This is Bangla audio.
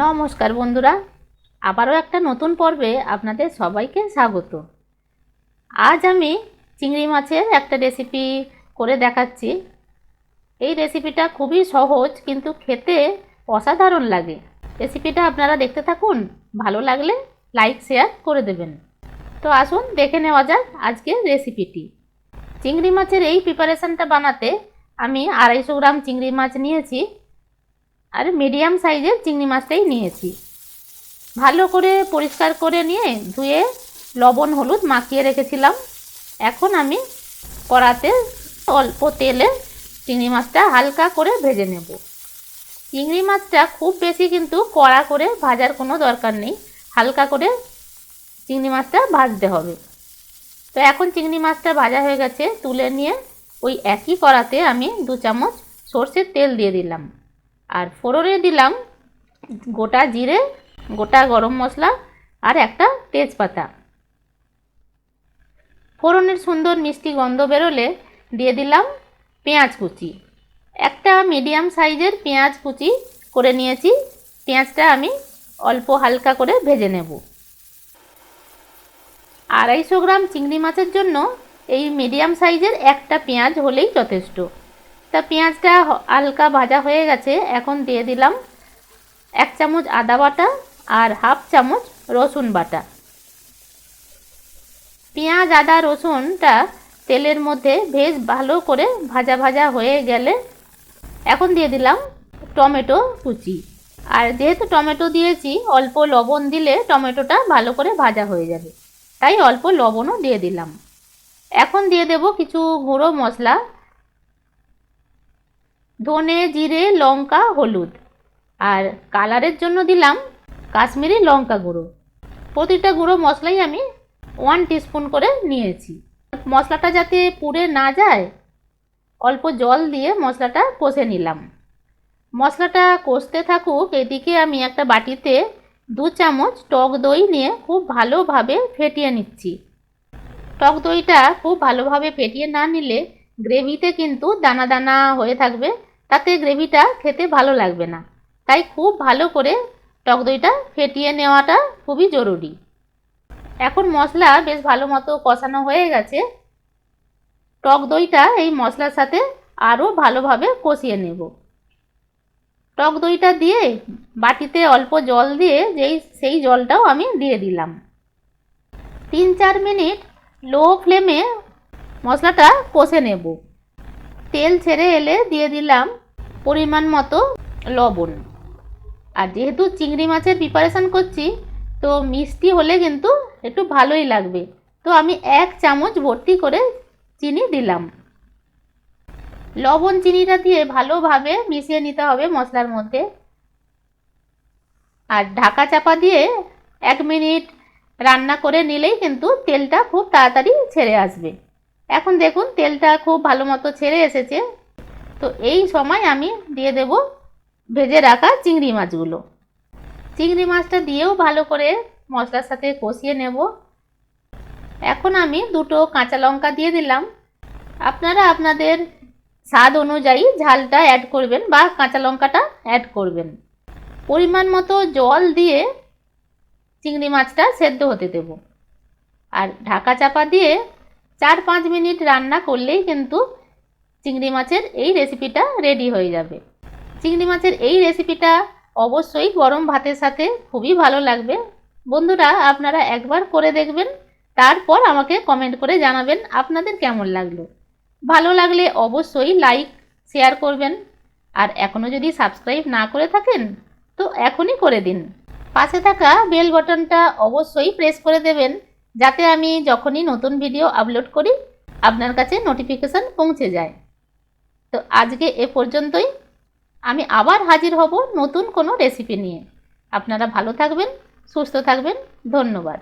নমস্কার বন্ধুরা, আবারও একটা নতুন পর্বে আপনাদের সবাইকে স্বাগত। আজ আমি চিংড়ি মাছের একটা রেসিপি করে দেখাচ্ছি। এই রেসিপিটা খুবই সহজ, কিন্তু খেতে অসাধারণ লাগে। রেসিপিটা আপনারা দেখতে থাকুন, ভালো লাগলে লাইক শেয়ার করে দেবেন। তো আসুন, দেখে নেওয়া যাক আজকের রেসিপিটি চিংড়ি মাছের এই প্রিপারেশানটা বানাতে আমি আড়াইশো গ্রাম চিংড়ি মাছ নিয়েছি। আর মিডিয়াম সাইজের চিংড়ি মাছটাই নিয়েছি। ভালো করে পরিষ্কার করে নিয়ে ধুয়ে লবণ হলুদ মাখিয়ে রেখেছিলাম। এখন আমি কড়াতে অল্প তেলে চিংড়ি মাছটা হালকা করে ভেজে নেব। চিংড়ি মাছটা খুব বেশি কিন্তু কড়া করে ভাজার কোনো দরকার নেই। হালকা করে চিংড়ি মাছটা ভাজতে হবে। তো এখন চিংড়ি মাছটা ভাজা হয়ে গেছে, তুলে নিয়ে ওই একই কড়াতে আমি দু চামচ সর্ষের তেল দিয়ে দিলাম। আর ফোড়নে দিলাম গোটা জিরে, গোটা গরম মশলা আর একটা তেজপাতা। ফোড়নের সুন্দর মিষ্টি গন্ধ বেরোলে দিয়ে দিলাম পেঁয়াজ কুচি। একটা মিডিয়াম সাইজের পেঁয়াজ কুচি করে নিয়েছি। পেঁয়াজটা আমি অল্প হালকা করে ভেজে নেব। আড়াইশো গ্রাম চিংড়ি মাছের জন্য এই মিডিয়াম সাইজের একটা পেঁয়াজ হলেই যথেষ্ট। তা পেঁয়াজটা হালকা ভাজা হয়ে গেছে, এখন দিয়ে দিলাম এক চামচ আদা বাটা আর হাফ চামচ রসুন বাটা। পেঁয়াজ, আদা, রসুনটা তেলের মধ্যে ভেজ ভালো করে ভাজা ভাজা হয়ে গেলে এখন দিয়ে দিলাম টমেটো কুচি। আর যেহেতু টমেটো দিয়েছি, অল্প লবণ দিলে টমেটোটা ভালো করে ভাজা হয়ে যাবে। তাই অল্প লবণও দিয়ে দিলাম। এখন দিয়ে দেব কিছু গুঁড়ো মশলা ধনে, জিরে, লঙ্কা, হলুদ। আর কালারের জন্য দিলাম কাশ্মীরি লঙ্কা গুঁড়ো। প্রতিটা গুঁড়ো মশলাই আমি ওয়ান টিস্পুন করে নিয়েছি। মশলাটা যাতে পুড়ে না যায়, অল্প জল দিয়ে মশলাটা কষে নিলাম। মশলাটা কষতে থাকুক, এদিকে আমি একটা বাটিতে দু চামচ টক দই নিয়ে খুব ভালোভাবে ফেটিয়ে নিচ্ছি। টক দইটা খুব ভালোভাবে ফেটিয়ে না নিলে গ্রেভিতে কিন্তু দানা দানা হয়ে থাকবে তাতে গ্রেভিটা খেতে ভালো লাগবে না। তাই খুব ভালো করে টক দইটা ফেটিয়ে নেওয়াটা খুবই জরুরি। এখন মশলা বেশ ভালো মতো কষানো হয়ে গেছে। টক দইটা এই মশলার সাথে আরও ভালোভাবে কষিয়ে নেব। টক দইটা দিয়ে বাটিতে অল্প জল দিয়ে যেই, সেই জলটাও আমি দিয়ে দিলাম। তিন চার মিনিট লো ফ্লেমে মশলাটা কষে নেব। তেল ছেড়ে এলে দিয়ে দিলাম পরিমাণ মতো লবণ। আর যেহেতু চিংড়ি মাছের প্রিপারেশান করছি, তো মিষ্টি হলে কিন্তু একটু ভালোই লাগবে। তো আমি এক চামচ ভর্তি করে চিনি দিলাম। লবণ চিনিটা দিয়ে ভালোভাবে মিশিয়ে নিতে হবে মশলার মধ্যে। আর ঢাকা চাপা দিয়ে এক মিনিট রান্না করে নিলেই কিন্তু তেলটা খুব তাড়াতাড়ি ছেড়ে আসবে। এখন দেখুন তেলটা খুব ভালো মতো ছেড়ে এসেছে। তো এই সময় আমি দিয়ে দেব ভেজে রাখা চিংড়ি মাছগুলো। চিংড়ি মাছটা দিয়েও ভালো করে মশলার সাথে কষিয়ে নেব। এখন আমি দুটো কাঁচা লঙ্কা দিয়ে দিলাম। আপনারা আপনাদের স্বাদ অনুযায়ী ঝালটা অ্যাড করবেন বা কাঁচা লঙ্কাটা অ্যাড করবেন। পরিমাণ মতো জল দিয়ে চিংড়ি মাছটা সেদ্ধ হতে দেব। আর ঢাকা চাপা দিয়ে চার পাঁচ মিনিট রান্না করলেই কিন্তু চিংড়ি মাছের এই রেসিপিটা রেডি হয়ে যাবে। চিংড়ি মাছের এই রেসিপিটা অবশ্যই গরম ভাতের সাথে খুবই ভালো লাগবে। বন্ধুরা, আপনারা একবার করে দেখবেন, তারপর আমাকে কমেন্ট করে জানাবেন আপনাদের কেমন লাগল। ভালো লাগলে অবশ্যই লাইক শেয়ার করবেন। আর এখনও যদি সাবস্ক্রাইব না করে থাকেন, তো এখনই করে দিন। পাশে থাকা বেল বটনটা অবশ্যই প্রেস করে দেবেন, যাতে আমি যখনই নতুন ভিডিও আপলোড করি, আপনার কাছে নোটিফিকেশান পৌঁছে যায়। তো আজকে এ পর্যন্তই। আমি আবার হাজির হব নতুন কোনো রেসিপি নিয়ে। আপনারা ভালো থাকবেন, সুস্থ থাকবেন। ধন্যবাদ।